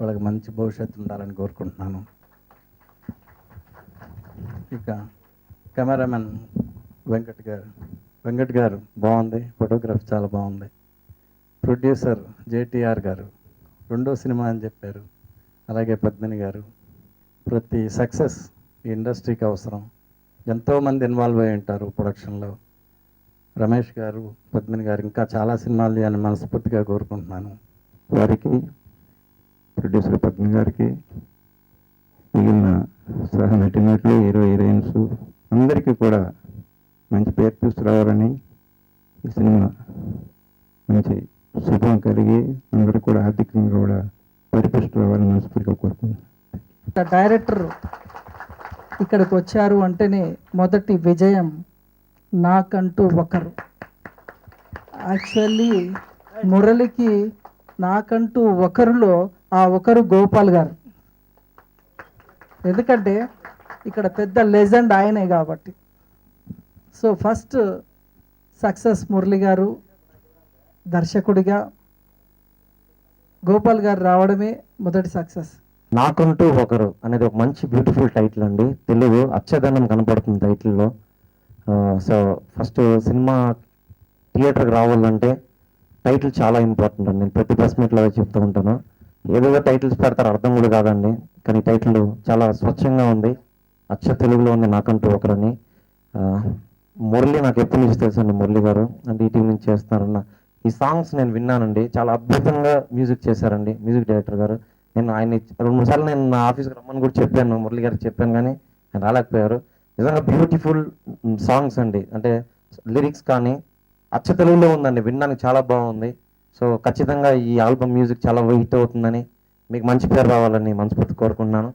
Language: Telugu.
వాళ్ళకి మంచి భవిష్యత్తు ఉండాలని కోరుకుంటున్నాను. ఇక కెమెరామెన్ వెంకట్ గారు. వెంకట్ గారు బాగుంది. ఫోటోగ్రఫీ చాలా బాగుంది. ప్రొడ్యూసర్ జేటీఆర్ గారు రెండో సినిమా అని చెప్పారు. అలాగే పద్మిని గారు. ప్రతి సక్సెస్ ఈ ఇండస్ట్రీకి అవసరం. ఎంతోమంది ఇన్వాల్వ్ అయి ఉంటారు ప్రొడక్షన్లో. రమేష్ గారు పద్మిని గారు ఇంకా చాలా సినిమాలు చేయాలని మనస్ఫూర్తిగా కోరుకుంటున్నాను. వారికి ప్రొడ్యూసర్ పద్మ గారికి మిగిలిన సహ నటినట్లు హీరో హీరోయిన్స్ అందరికీ కూడా మంచి పేరు తీసుకురావాలని ఈ సినిమా మంచి శుభం కలిగి అందరూ కూడా ఆర్థికంగా కూడా పరిపుష్టి రావాలని మనస్ఫూర్తిగా కోరుకుంటున్నాను. డైరెక్టర్ ఇక్కడికి వచ్చారు అంటేనే మొదటి విజయం నాకంటూ ఒకరు. యాక్చువల్లీ మురళికి నాకంటూ ఒకరిలో ఆ ఒకరు గోపాల్ గారు. ఎందుకంటే ఇక్కడ పెద్ద లెజెండ్ ఆయనే కాబట్టి. సో ఫస్ట్ సక్సెస్ మురళి గారు దర్శకుడిగా. గోపాల్ గారు రావడమే మొదటి సక్సెస్. నాకంటూ ఒకరు అనేది ఒక మంచి బ్యూటిఫుల్ టైటిల్ అండి. తెలుగు అచ్చదనం కనపడుతుంది టైటిల్లో. సో ఫస్ట్ సినిమా థియేటర్కి రావాలంటే టైటిల్ చాలా ఇంపార్టెంట్ అండి. నేను ప్రతి ప్రెస్ మీట్లో చెప్తూ ఉంటాను. ఏదేదో టైటిల్స్ పెడతారు అర్థం కూడా కాదండి. కానీ టైటిల్ చాలా స్వచ్ఛంగా ఉంది. అచ్చ తెలుగులో ఉంది నాకంటూ ఒకరని. మురళి నాకు ఎప్పటి నుంచి తెలుసండి మురళి గారు? అంటే ఈ టీం నుంచి చేస్తున్నారన్న ఈ సాంగ్స్ నేను విన్నానండి. చాలా అద్భుతంగా మ్యూజిక్ చేశారండి మ్యూజిక్ డైరెక్టర్ గారు. నేను ఆయన రెండు మూడు సార్లు నేను నా ఆఫీస్కి రమ్మని కూడా చెప్పాను మురళి గారికి చెప్పాను కానీ ఆయన రాలేకపోయారు. నిజంగా బ్యూటిఫుల్ సాంగ్స్ అండి. అంటే లిరిక్స్ కానీ అచ్చ తెలుగులో ఉందండి వినడానికి చాలా బాగుంది. సో ఖచ్చితంగా ఈ ఆల్బమ్ మ్యూజిక్ చాలా హిట్ అవుతుందని మీకు మంచి పేరు రావాలని మనస్ఫూర్తి కోరుకుంటున్నాను.